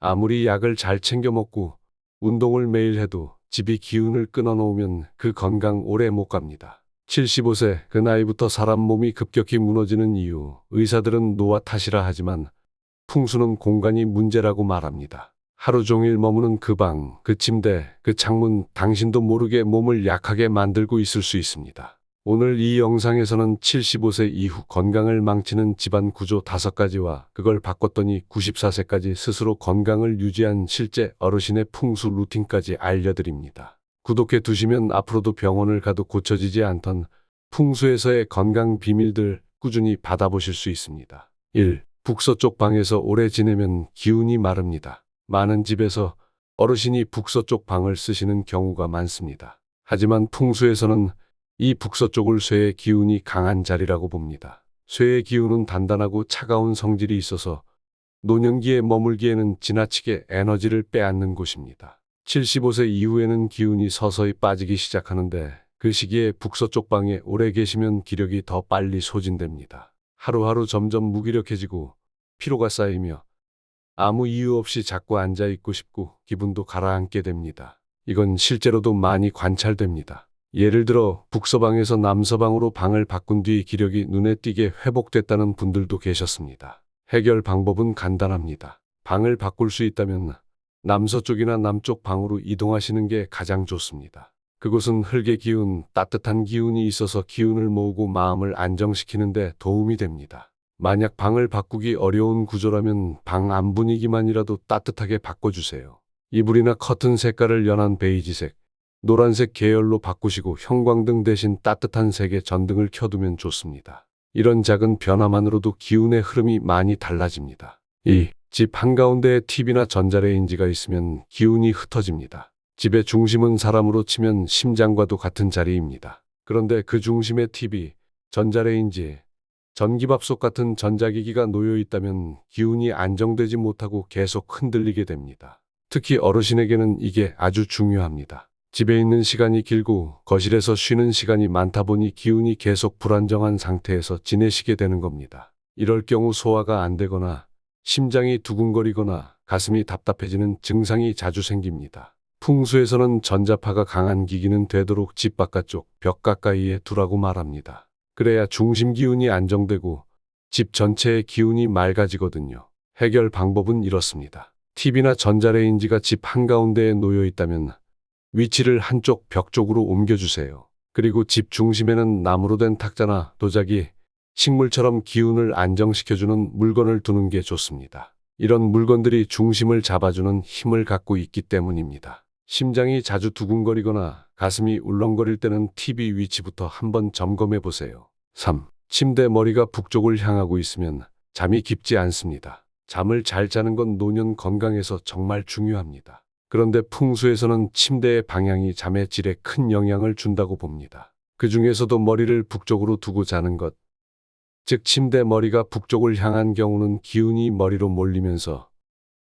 아무리 약을 잘 챙겨 먹고 운동을 매일 해도 집이 기운을 끊어놓으면 그 건강 오래 못 갑니다. 75세 그 나이부터 사람 몸이 급격히 무너지는 이유 의사들은 노화 탓이라 하지만 풍수는 공간이 문제라고 말합니다. 하루 종일 머무는 그 방, 그 침대, 그 창문 당신도 모르게 몸을 약하게 만들고 있을 수 있습니다. 오늘 이 영상에서는 75세 이후 건강을 망치는 집안 구조 5가지와 그걸 바꿨더니 94세까지 스스로 건강을 유지한 실제 어르신의 풍수 루틴까지 알려드립니다. 구독해 두시면 앞으로도 병원을 가도 고쳐지지 않던 풍수에서의 건강 비밀들 꾸준히 받아보실 수 있습니다. 1. 북서쪽 방에서 오래 지내면 기운이 마릅니다. 많은 집에서 어르신이 북서쪽 방을 쓰시는 경우가 많습니다. 하지만 풍수에서는 이 북서쪽을 쇠의 기운이 강한 자리라고 봅니다. 쇠의 기운은 단단하고 차가운 성질이 있어서 노년기에 머물기에는 지나치게 에너지를 빼앗는 곳입니다. 75세 이후에는 기운이 서서히 빠지기 시작하는데 그 시기에 북서쪽 방에 오래 계시면 기력이 더 빨리 소진됩니다. 하루하루 점점 무기력해지고 피로가 쌓이며 아무 이유 없이 자꾸 앉아 있고 싶고 기분도 가라앉게 됩니다. 이건 실제로도 많이 관찰됩니다. 예를 들어 북서방에서 남서방으로 방을 바꾼 뒤 기력이 눈에 띄게 회복됐다는 분들도 계셨습니다. 해결 방법은 간단합니다. 방을 바꿀 수 있다면 남서쪽이나 남쪽 방으로 이동하시는 게 가장 좋습니다. 그곳은 흙의 기운, 따뜻한 기운이 있어서 기운을 모으고 마음을 안정시키는데 도움이 됩니다. 만약 방을 바꾸기 어려운 구조라면 방 안 분위기만이라도 따뜻하게 바꿔주세요. 이불이나 커튼 색깔을 연한 베이지색, 노란색 계열로 바꾸시고 형광등 대신 따뜻한 색의 전등을 켜두면 좋습니다. 이런 작은 변화만으로도 기운의 흐름이 많이 달라집니다. 2. 집 한가운데에 TV나 전자레인지가 있으면 기운이 흩어집니다. 집의 중심은 사람으로 치면 심장과도 같은 자리입니다. 그런데 그 중심에 TV, 전자레인지, 전기밥솥 같은 전자기기가 놓여 있다면 기운이 안정되지 못하고 계속 흔들리게 됩니다. 특히 어르신에게는 이게 아주 중요합니다. 집에 있는 시간이 길고 거실에서 쉬는 시간이 많다 보니 기운이 계속 불안정한 상태에서 지내시게 되는 겁니다. 이럴 경우 소화가 안 되거나 심장이 두근거리거나 가슴이 답답해지는 증상이 자주 생깁니다. 풍수에서는 전자파가 강한 기기는 되도록 집 바깥쪽 벽 가까이에 두라고 말합니다. 그래야 중심 기운이 안정되고 집 전체의 기운이 맑아지거든요. 해결 방법은 이렇습니다. TV나 전자레인지가 집 한가운데에 놓여 있다면 위치를 한쪽 벽 쪽으로 옮겨주세요. 그리고 집 중심에는 나무로 된 탁자나 도자기, 식물처럼 기운을 안정시켜주는 물건을 두는 게 좋습니다. 이런 물건들이 중심을 잡아주는 힘을 갖고 있기 때문입니다. 심장이 자주 두근거리거나 가슴이 울렁거릴 때는 TV 위치부터 한번 점검해 보세요. 3. 침대 머리가 북쪽을 향하고 있으면 잠이 깊지 않습니다. 잠을 잘 자는 건 노년 건강에서 정말 중요합니다. 그런데 풍수에서는 침대의 방향이 잠의 질에 큰 영향을 준다고 봅니다. 그 중에서도 머리를 북쪽으로 두고 자는 것, 즉 침대 머리가 북쪽을 향한 경우는 기운이 머리로 몰리면서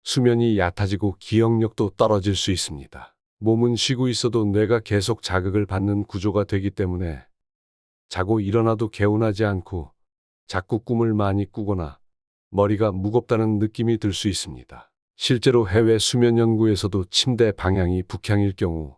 수면이 얕아지고 기억력도 떨어질 수 있습니다. 몸은 쉬고 있어도 뇌가 계속 자극을 받는 구조가 되기 때문에 자고 일어나도 개운하지 않고 자꾸 꿈을 많이 꾸거나 머리가 무겁다는 느낌이 들 수 있습니다. 실제로 해외 수면 연구에서도 침대 방향이 북향일 경우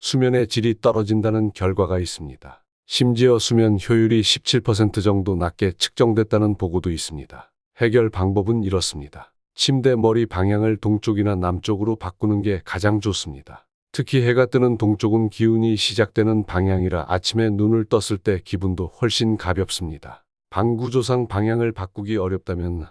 수면의 질이 떨어진다는 결과가 있습니다. 심지어 수면 효율이 17% 정도 낮게 측정됐다는 보고도 있습니다. 해결 방법은 이렇습니다. 침대 머리 방향을 동쪽이나 남쪽으로 바꾸는 게 가장 좋습니다. 특히 해가 뜨는 동쪽은 기운이 시작되는 방향이라 아침에 눈을 떴을 때 기분도 훨씬 가볍습니다. 방 구조상 방향을 바꾸기 어렵다면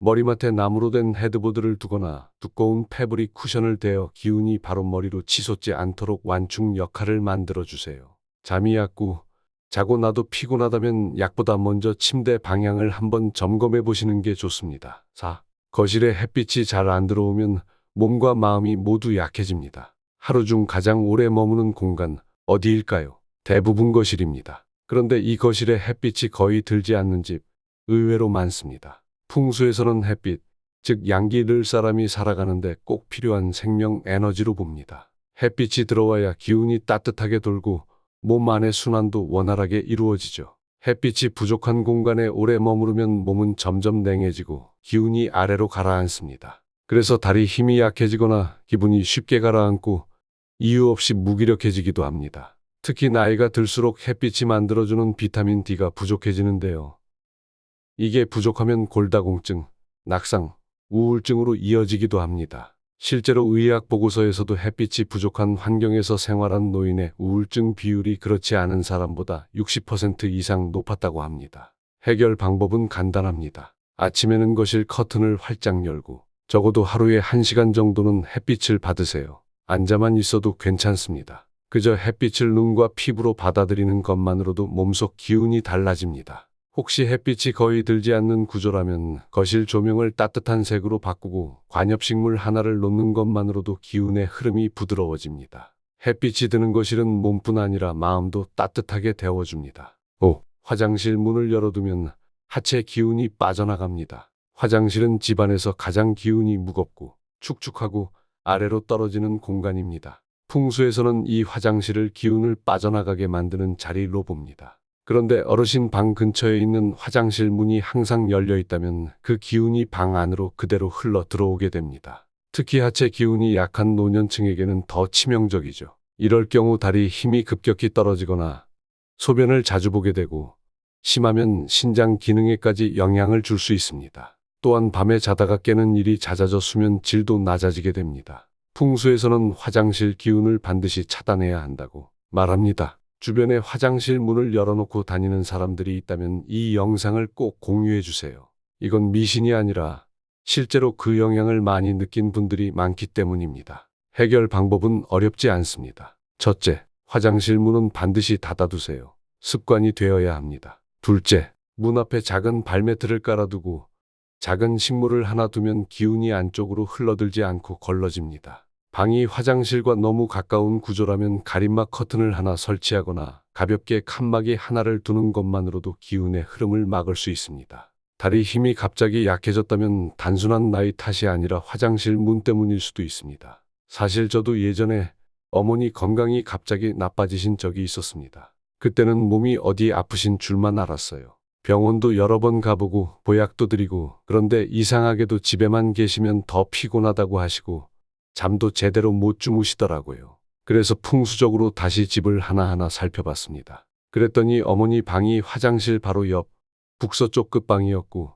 머리맡에 나무로 된 헤드보드를 두거나 두꺼운 패브릭 쿠션을 대어 기운이 바로 머리로 치솟지 않도록 완충 역할을 만들어 주세요. 잠이 얕고 자고 나도 피곤하다면 약보다 먼저 침대 방향을 한번 점검해 보시는 게 좋습니다. 4. 거실에 햇빛이 잘 안 들어오면 몸과 마음이 모두 약해집니다. 하루 중 가장 오래 머무는 공간 어디일까요? 대부분 거실입니다. 그런데 이 거실에 햇빛이 거의 들지 않는 집 의외로 많습니다. 풍수에서는 햇빛, 즉 양기를 사람이 살아가는데 꼭 필요한 생명 에너지로 봅니다. 햇빛이 들어와야 기운이 따뜻하게 돌고 몸 안의 순환도 원활하게 이루어지죠. 햇빛이 부족한 공간에 오래 머무르면 몸은 점점 냉해지고 기운이 아래로 가라앉습니다. 그래서 다리 힘이 약해지거나 기분이 쉽게 가라앉고 이유 없이 무기력해지기도 합니다. 특히 나이가 들수록 햇빛이 만들어주는 비타민 D가 부족해지는데요. 이게 부족하면 골다공증, 낙상, 우울증으로 이어지기도 합니다. 실제로 의학 보고서에서도 햇빛이 부족한 환경에서 생활한 노인의 우울증 비율이 그렇지 않은 사람보다 60% 이상 높았다고 합니다. 해결 방법은 간단합니다. 아침에는 거실 커튼을 활짝 열고 적어도 하루에 1시간 정도는 햇빛을 받으세요. 앉아만 있어도 괜찮습니다. 그저 햇빛을 눈과 피부로 받아들이는 것만으로도 몸속 기운이 달라집니다. 혹시 햇빛이 거의 들지 않는 구조라면 거실 조명을 따뜻한 색으로 바꾸고 관엽식물 하나를 놓는 것만으로도 기운의 흐름이 부드러워집니다. 햇빛이 드는 거실은 몸뿐 아니라 마음도 따뜻하게 데워줍니다. 5. 화장실 문을 열어두면 하체 기운이 빠져나갑니다. 화장실은 집안에서 가장 기운이 무겁고 축축하고 아래로 떨어지는 공간입니다. 풍수에서는 이 화장실을 기운을 빠져나가게 만드는 자리로 봅니다. 그런데 어르신 방 근처에 있는 화장실 문이 항상 열려 있다면 그 기운이 방 안으로 그대로 흘러 들어오게 됩니다. 특히 하체 기운이 약한 노년층에게는 더 치명적이죠. 이럴 경우 다리 힘이 급격히 떨어지거나 소변을 자주 보게 되고 심하면 신장 기능에까지 영향을 줄 수 있습니다. 또한 밤에 자다가 깨는 일이 잦아져 수면 질도 낮아지게 됩니다. 풍수에서는 화장실 기운을 반드시 차단해야 한다고 말합니다. 주변에 화장실 문을 열어놓고 다니는 사람들이 있다면 이 영상을 꼭 공유해 주세요. 이건 미신이 아니라 실제로 그 영향을 많이 느낀 분들이 많기 때문입니다. 해결 방법은 어렵지 않습니다. 첫째, 화장실 문은 반드시 닫아두세요. 습관이 되어야 합니다. 둘째, 문 앞에 작은 발매트를 깔아두고 작은 식물을 하나 두면 기운이 안쪽으로 흘러들지 않고 걸러집니다. 방이 화장실과 너무 가까운 구조라면 가림막 커튼을 하나 설치하거나 가볍게 칸막이 하나를 두는 것만으로도 기운의 흐름을 막을 수 있습니다. 다리 힘이 갑자기 약해졌다면 단순한 나이 탓이 아니라 화장실 문 때문일 수도 있습니다. 사실 저도 예전에 어머니 건강이 갑자기 나빠지신 적이 있었습니다. 그때는 몸이 어디 아프신 줄만 알았어요. 병원도 여러 번 가보고 보약도 드리고 그런데 이상하게도 집에만 계시면 더 피곤하다고 하시고 잠도 제대로 못 주무시더라고요. 그래서 풍수적으로 다시 집을 하나하나 살펴봤습니다. 그랬더니 어머니 방이 화장실 바로 옆 북서쪽 끝방이었고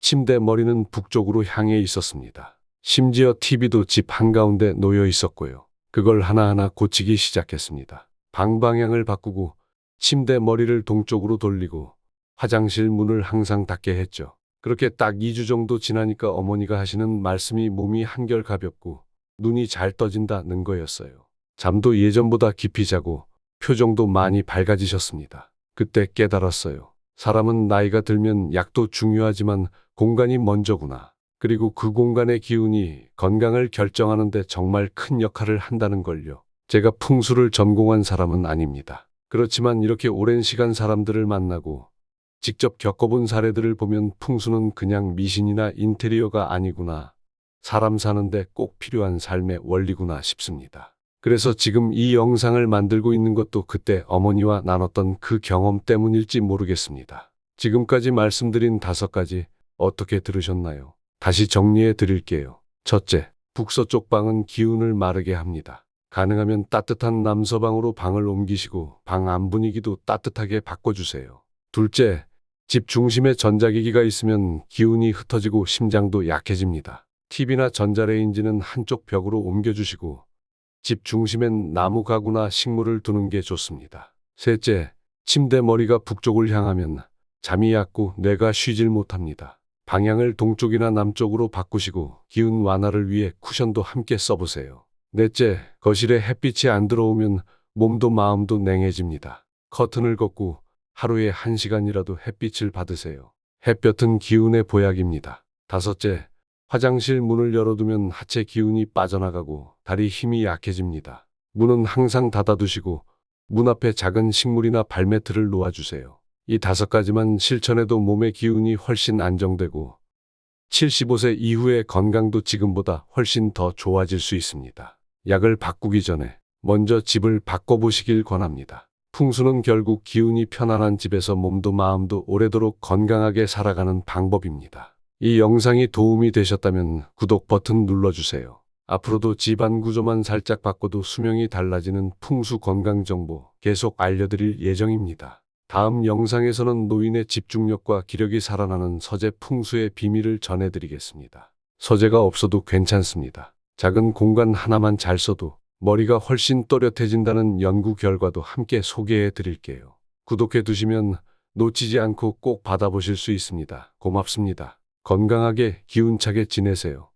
침대 머리는 북쪽으로 향해 있었습니다. 심지어 TV도 집 한가운데 놓여 있었고요. 그걸 하나하나 고치기 시작했습니다. 방 방향을 바꾸고 침대 머리를 동쪽으로 돌리고 화장실 문을 항상 닫게 했죠. 그렇게 딱 2주 정도 지나니까 어머니가 하시는 말씀이 몸이 한결 가볍고 눈이 잘 떠진다는 거였어요. 잠도 예전보다 깊이 자고 표정도 많이 밝아지셨습니다. 그때 깨달았어요. 사람은 나이가 들면 약도 중요하지만 공간이 먼저구나. 그리고 그 공간의 기운이 건강을 결정하는 데 정말 큰 역할을 한다는 걸요. 제가 풍수를 전공한 사람은 아닙니다. 그렇지만 이렇게 오랜 시간 사람들을 만나고 직접 겪어본 사례들을 보면 풍수는 그냥 미신이나 인테리어가 아니구나. 사람 사는데 꼭 필요한 삶의 원리구나 싶습니다. 그래서 지금 이 영상을 만들고 있는 것도 그때 어머니와 나눴던 그 경험 때문일지 모르겠습니다. 지금까지 말씀드린 다섯 가지 어떻게 들으셨나요? 다시 정리해 드릴게요. 첫째, 북서쪽 방은 기운을 마르게 합니다. 가능하면 따뜻한 남서방으로 방을 옮기시고 방 안 분위기도 따뜻하게 바꿔주세요. 둘째, 집 중심에 전자기기가 있으면 기운이 흩어지고 심장도 약해집니다. TV나 전자레인지는 한쪽 벽으로 옮겨주시고 집 중심엔 나무 가구나 식물을 두는 게 좋습니다. 셋째, 침대 머리가 북쪽을 향하면 잠이 얕고 뇌가 쉬질 못합니다. 방향을 동쪽이나 남쪽으로 바꾸시고 기운 완화를 위해 쿠션도 함께 써보세요. 넷째, 거실에 햇빛이 안 들어오면 몸도 마음도 냉해집니다. 커튼을 걷고 하루에 한 시간이라도 햇빛을 받으세요. 햇볕은 기운의 보약입니다. 다섯째, 화장실 문을 열어두면 하체 기운이 빠져나가고 다리 힘이 약해집니다. 문은 항상 닫아두시고 문 앞에 작은 식물이나 발매트를 놓아주세요. 이 다섯 가지만 실천해도 몸의 기운이 훨씬 안정되고 75세 이후의 건강도 지금보다 훨씬 더 좋아질 수 있습니다. 약을 바꾸기 전에 먼저 집을 바꿔보시길 권합니다. 풍수는 결국 기운이 편안한 집에서 몸도 마음도 오래도록 건강하게 살아가는 방법입니다. 이 영상이 도움이 되셨다면 구독 버튼 눌러주세요. 앞으로도 집안 구조만 살짝 바꿔도 수명이 달라지는 풍수 건강 정보 계속 알려드릴 예정입니다. 다음 영상에서는 노인의 집중력과 기력이 살아나는 서재 풍수의 비밀을 전해드리겠습니다. 서재가 없어도 괜찮습니다. 작은 공간 하나만 잘 써도 머리가 훨씬 또렷해진다는 연구 결과도 함께 소개해 드릴게요. 구독해 두시면 놓치지 않고 꼭 받아보실 수 있습니다. 고맙습니다. 건강하게 기운차게 지내세요.